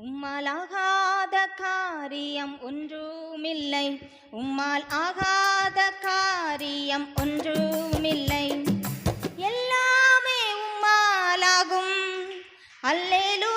உம்மால் ஆகாத காரியம் ஒன்றுமில்லை. உம்மால் ஆகாத காரியம் ஒன்றுமில்லை. எல்லாமே உம்மாலாகும். அல்லேலு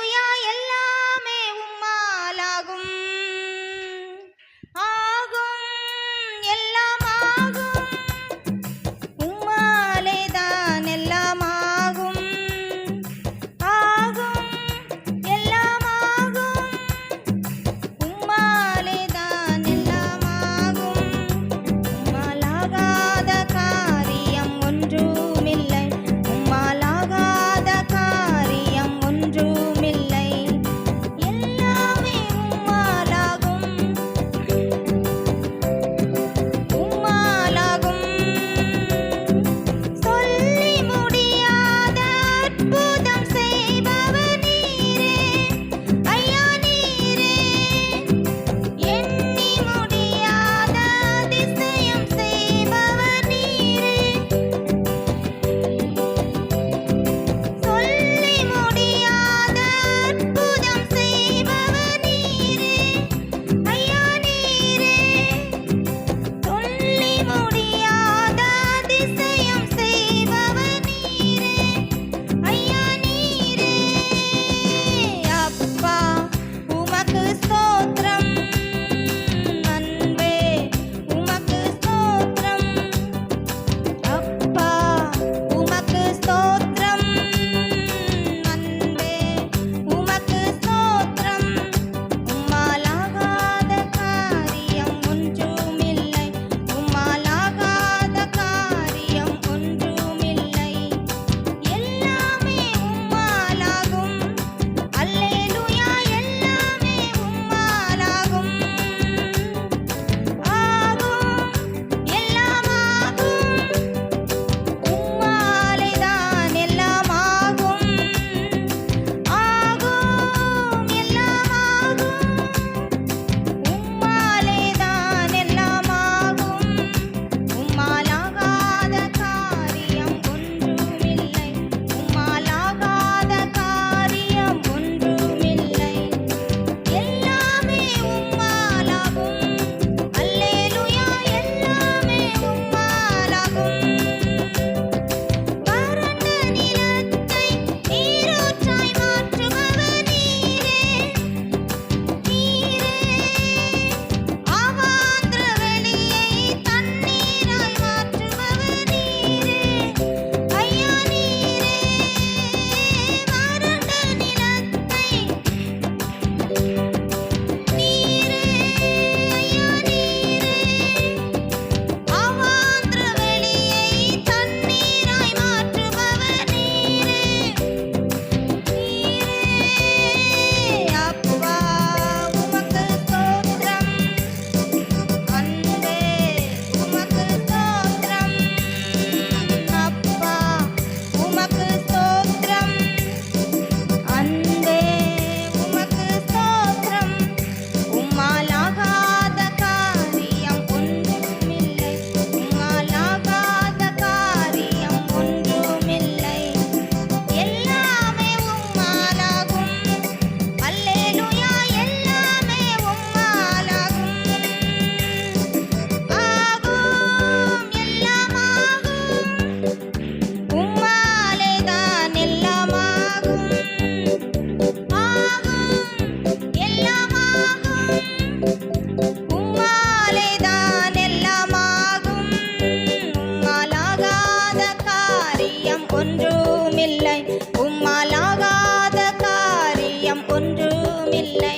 ஒன்றுமில்லை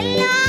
எல்லா